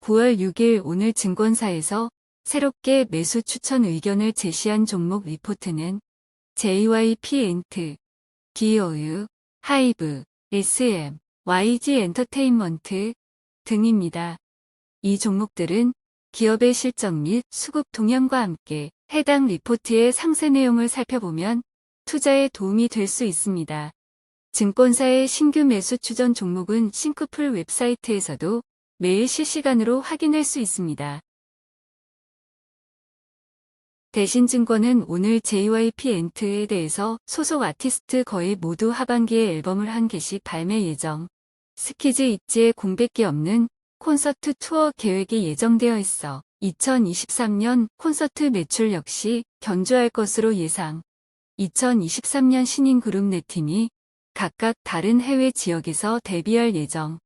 (9월 6일) 오늘 증권사에서 새롭게 매수 추천 의견을 제시한 종목 리포트는 JYP엔트, 기어유, 하이브, SM, YG 엔터테인먼트 등입니다. 이 종목들은 기업의 실적 및 수급 동향과 함께 해당 리포트의 상세 내용을 살펴보면 투자에 도움이 될 수 있습니다. 증권사의 신규 매수 추전 종목은 싱크풀 웹사이트에서도 매일 실시간으로 확인할 수 있습니다. 대신증권은 오늘 JYP 엔트에 대해서 소속 아티스트 거의 모두 하반기에 앨범을 한 개씩 발매 예정. 스키즈 입지에 공백기 없는 콘서트 투어 계획이 예정되어 있어 2023년 콘서트 매출 역시 견조할 것으로 예상. 2023년 신인 그룹 4팀이 각각 다른 해외 지역에서 데뷔할 예정.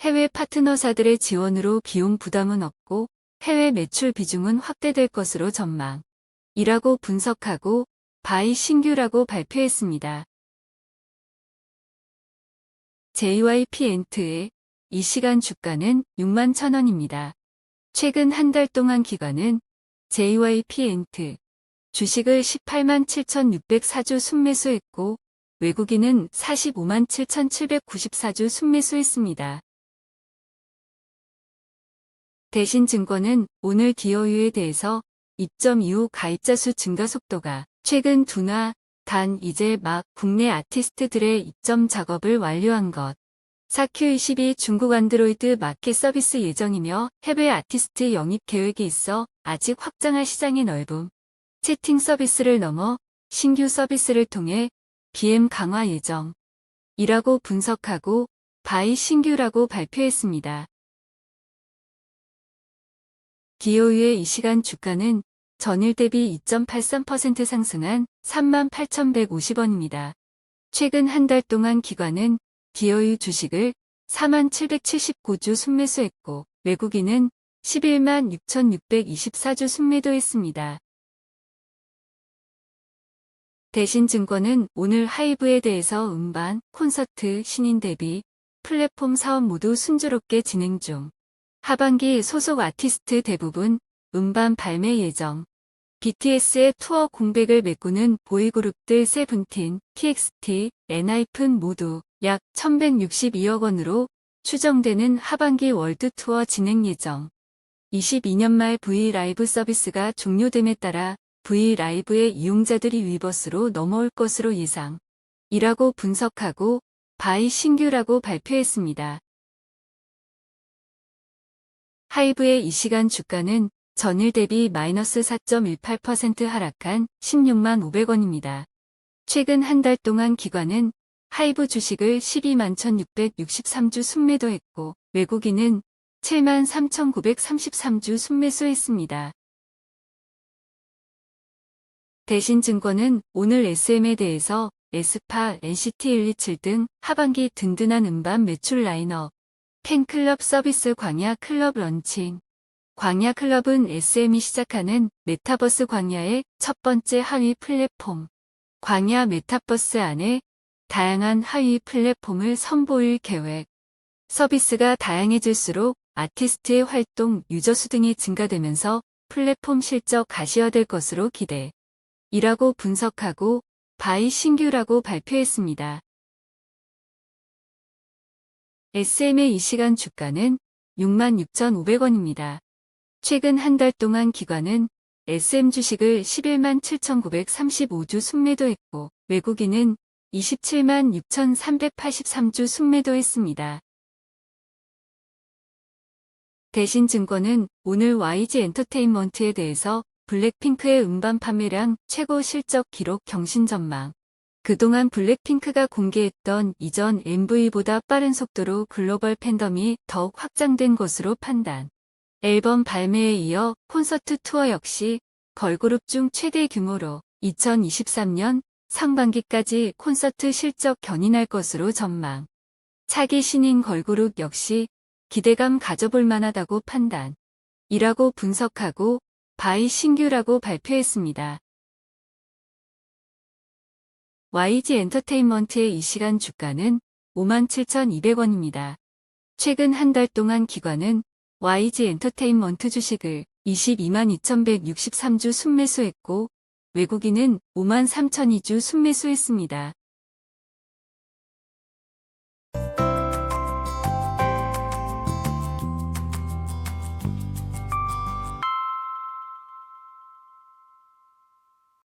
해외 파트너사들의 지원으로 비용 부담은 없고 해외 매출 비중은 확대될 것으로 전망. 이라고 분석하고 바이 신규라고 발표했습니다. JYP 엔트의 이 시간 주가는 6만 천원입니다. 최근 한 달 동안 기관은 JYP 엔트 주식을 18만 7,604주 순매수했고 외국인은 45만 7,794주 순매수했습니다. 대신 증권은 오늘 디어유에 대해서 입점 이후 가입자 수 증가 속도가 최근 둔화, 단 이제 막 국내 아티스트들의 입점 작업을 완료한 것. 사큐22 중국 안드로이드 마켓 서비스 예정이며 해외 아티스트 영입 계획이 있어 아직 확장할 시장이 넓음. 채팅 서비스를 넘어 신규 서비스를 통해 BM 강화 예정. 이라고 분석하고 바이 신규라고 발표했습니다. 기호유의 이 시간 주가는 전일 대비 2.83% 상승한 38,150원입니다. 최근 한 달 동안 기관은 기어유 주식을 4779주 순매수했고 외국인은 11만 6624주 순매도했습니다. 대신증권은 오늘 하이브에 대해서 음반, 콘서트, 신인 데뷔, 플랫폼 사업 모두 순조롭게 진행 중. 하반기 소속 아티스트 대부분 음반 발매 예정. BTS의 투어 공백을 메꾸는 보이그룹들 세븐틴, TXT, 엔하이픈 모두 약 1162억 원으로 추정되는 하반기 월드 투어 진행 예정. 22년 말 V 라이브 서비스가 종료됨에 따라 V 라이브의 이용자들이 위버스로 넘어올 것으로 예상. 이라고 분석하고 바이 신규라고 발표했습니다. 하이브의 이 시간 주가는 전일 대비 마이너스 4.18% 하락한 16만 500원입니다. 최근 한 달 동안 기관은 하이브 주식을 12만 1663주 순매도했고 외국인은 7만 3933주 순매수했습니다. 대신 증권은 오늘 SM에 대해서 에스파, NCT127 등 하반기 든든한 음반 매출 라인업, 팬클럽 서비스 광야 클럽 런칭. 광야 클럽은 SM이 시작하는 메타버스 광야의 첫 번째 하위 플랫폼. 광야 메타버스 안에 다양한 하위 플랫폼을 선보일 계획. 서비스가 다양해질수록 아티스트의 활동, 유저 수 등이 증가되면서 플랫폼 실적 가시화될 것으로 기대. 이라고 분석하고 바이 신규라고 발표했습니다. SM의 이 시간 주가는 66,500원입니다. 최근 한 달 동안 기관은 SM 주식을 11만 7,935주 순매도했고 외국인은 27만 6,383주 순매도했습니다. 대신 증권은 오늘 YG 엔터테인먼트에 대해서 블랙핑크의 음반 판매량 최고 실적 기록 경신 전망, 그동안 블랙핑크가 공개했던 이전 MV보다 빠른 속도로 글로벌 팬덤이 더욱 확장된 것으로 판단. 앨범 발매에 이어 콘서트 투어 역시 걸그룹 중 최대 규모로 2023년 상반기까지 콘서트 실적 견인할 것으로 전망. 차기 신인 걸그룹 역시 기대감 가져볼 만하다고 판단. 이라고 분석하고 바이 신규라고 발표했습니다. YG 엔터테인먼트의 이 시간 주가는 57,200원입니다. 최근 한 달 동안 기관은 YG 엔터테인먼트 주식을 22만 2,163주 순매수했고 외국인은 5만 3,002주 순매수했습니다.